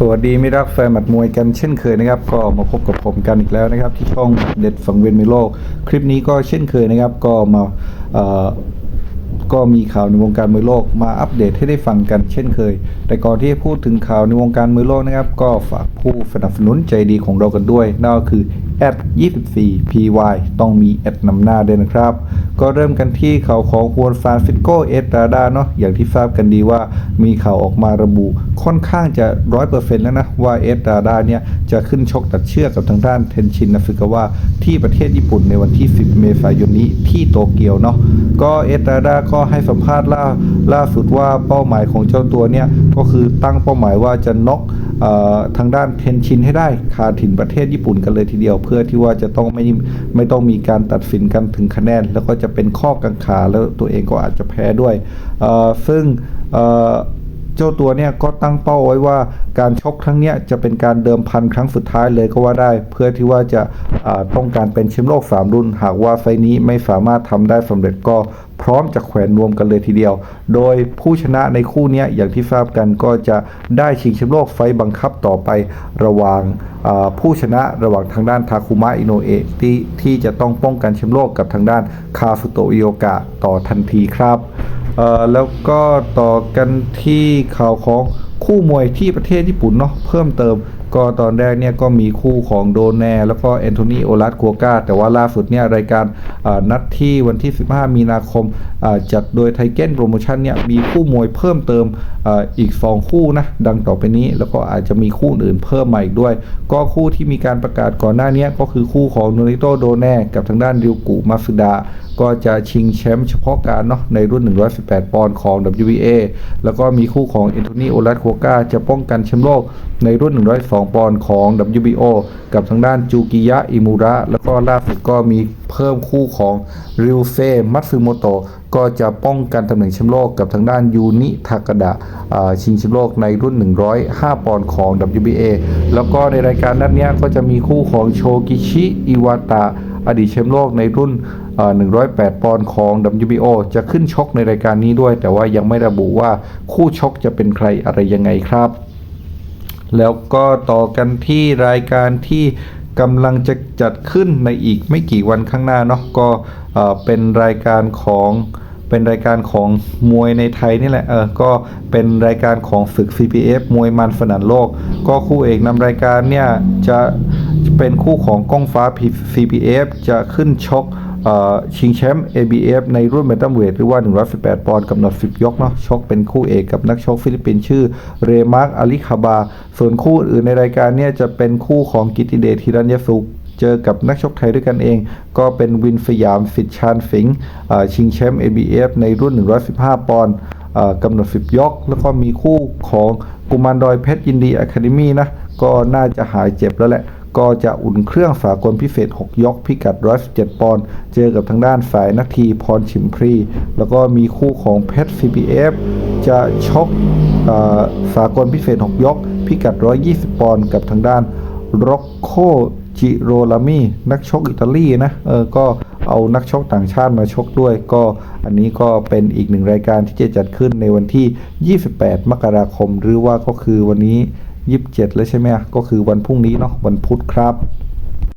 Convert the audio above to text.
สวัสดีมิรักแฟนหมัดมวยกันเช่นเคยนะครับ ก็มาพบกับผมกันอีกแล้วนะครับ ที่ช่องเด็ดฝังเวียนในโลก คลิปนี้ก็เช่นเคยนะครับ ก็มาก็มีข่าวในวงการมวยโลกมาอัปเดตให้ได้ฟังกันเช่นเคย แต่ก่อนที่จะพูดถึงข่าวในวงการมวยโลกนะครับ ก็ฝากผู้สนับสนุนใจดีของเรากันด้วยนั่นก็คือ แอด24 py ต้องมีแอดนำหน้าด้วยนะครับ ก็เริ่มกันที่ข่าวของฮวนฟานฟิโกเอสราดาเนาะอย่างที่ทราบกันดีว่ามีข่าวออกมาระบุค่อนข้างจะร้อยเปอร์เซ็นต์แล้วนะ ว่าเอสราดาเนี่ยจะขึ้นชกตัดเชือกกับทางด้านเทนชินนาฟิกาวะที่ประเทศญี่ปุ่นในวันที่ 10 เมษายนนี้ที่โตเกียวเนาะก็เอสราดาก็ให้สัมภาษณ์ล่าล่าสุดว่าเป้าหมายของเจ้าตัวเนี่ยก็คือตั้งเป้าหมายว่าจะน็อก ทางด้านเทนชินให้ได้คาถิ่นประเทศญี่ปุ่นกันเลยทีเดียว เพื่อที่ว่าจะต้องไม่ไม่ต้องมีการตัดสินกันถึงคะแนน แล้วก็จะเป็นข้อกังขาแล้วตัวเองก็อาจจะแพ้ด้วยซึ่ง เจ้าตัวเนี่ยก็ตั้งเป้าไว้ว่าการชกครั้งเนี้ยจะเป็นการเดิมพันครั้งสุดท้ายเลยก็ว่าได้ เพื่อที่ว่าจะาต้องการเป็นแชมป์โลก 3 รุ่น หากว่าไฟนี้ไม่สามารถทำได้สำเร็จก็พร้อมจะแขวนนวมกันเลยทีเดียว โดยผู้ชนะในคู่เนี้ยอย่างที่ทราบกันก็จะได้ชิงแชมป์โลกไฟบังคับต่อไประหว่างาผู้ชนะระหว่างทางด้านทาคุมะอิโนเอะที่ที่จะต้องป้องกันแชมป์โลกกับทางด้านคาฟุโตะอิโอกะต่อทันทีครับ แล้วก็ต่อกันที่ข่าวของคู่มวยที่ประเทศญี่ปุ่นเนาะเพิ่มเติม ก็ตอนแรกเนี่ยก็มีคู่ของโดแนแล้วก็แอนโทนีโอลัสกัวกาแต่ว่าล่าสุดเนี่ยรายการนัดที่วันที่ 15 มีนาคมจัดโดยไทเก้นโปรโมชั่นเนี่ยมีคู่มวยเพิ่มเติมอ,อีก 2 คู่นะดังต่อไปนี้แล้วก็อาจจะมีคู่อื่นเพิ่มมาอีกด้วย ก็คู่ที่มีการประกาศก่อนหน้านี้ก็คือคู่ของโนริโตโดแนกับทางด้านริวกุมาสึดะก็จะชิงแชมป์เฉพาะการเนาะในรุ่น 118 ปอนด์ของ WBA แล้วก็มีคู่ของเอนโทนีโอลัสโคกาจะป้องกันแชมป์โลกในรุ่น 102ปอนด์ของ WBO กับทางด้านจูกิยะอิมูระ แล้วก็ล่าสุดก็มีเพิ่มคู่ของริวเซมัตสึโมโตะก็จะป้องกันตำแหน่งแชมป์โลกกับทางด้านยูนิทากดะอ่าชิงแชมป์โลกในรุ่น 105 ปอนด์ของ WBA แล้วก็ในรายการนัดเนี้ยก็จะมีคู่ของโชกิชิอิวาตะอดีตแชมป์โลกในรุ่นเอ่อ108 ปอนด์ของ WBO จะขึ้นชกในรายการนี้ด้วย แต่ว่ายังไม่ระบุว่าคู่ชกจะเป็นใครอะไรยังไงครับ แล้วก็ต่อกันที่รายการที่กำลังจะจัดขึ้นในอีกไม่กี่วันข้างหน้าเนาะก็เอ่อเป็นรายการของเป็นรายการของมวยในไทยนี่แหละเออก็เป็นรายการของศึก CPF มวยมันสนันโลก ก็คู่เอกนำรายการเนี่ยจะเป็นคู่ของก้องฟ้า CPF จะขึ้นชก ชิงแชมป์ ABF ในรุ่นเมตัมเวทหรือว่า 118 ปอนด์กำหนด 10 ยกเนาะชกเป็นคู่เอกกับนักชกฟิลิปปินส์ชื่อเรมาร์กอาลิคาบา ส่วนคู่อื่นในรายการเนี่ยจะเป็นคู่ของกิติเดชฮิรัญยสุขเจอกับนักชกไทยด้วยกันเอง ก็เป็นวินสยามสิทธิ์ชาญสิงห์ชิงแชมป์ ABF ในรุ่น 115 ปอนด์กำหนด 10 ยก แล้วก็มีคู่ของกุมารดอยเพชรยินดีอะคาเดมี่นะ ก็น่าจะหายเจ็บแล้วแหละ ก็จะอุ่นเครื่องสากลพิเศษ 6 ยกพิกัด 117 ปอนด์ เจอกับทางด้านสายนาทีพรชิมพรี แล้วก็มีคู่ของเพชร CPF จะชกสากลพิเศษ 6 ยก พิกัด 120 ปอนด์กับทางด้านร็อกโคจิโรลามีนักชกอิตาลีนะ เออ ก็ เอานักชกต่างชาติมาชกด้วย ก็อันนี้ก็เป็นอีกหนึ่งรายการที่จะจัดขึ้นในวันที่ 28 มกราคม หรือว่าก็คือวันนี้ 27 แล้วใช่ไหมก็คือวันพรุ่งนี้เนาะวันพุธครับ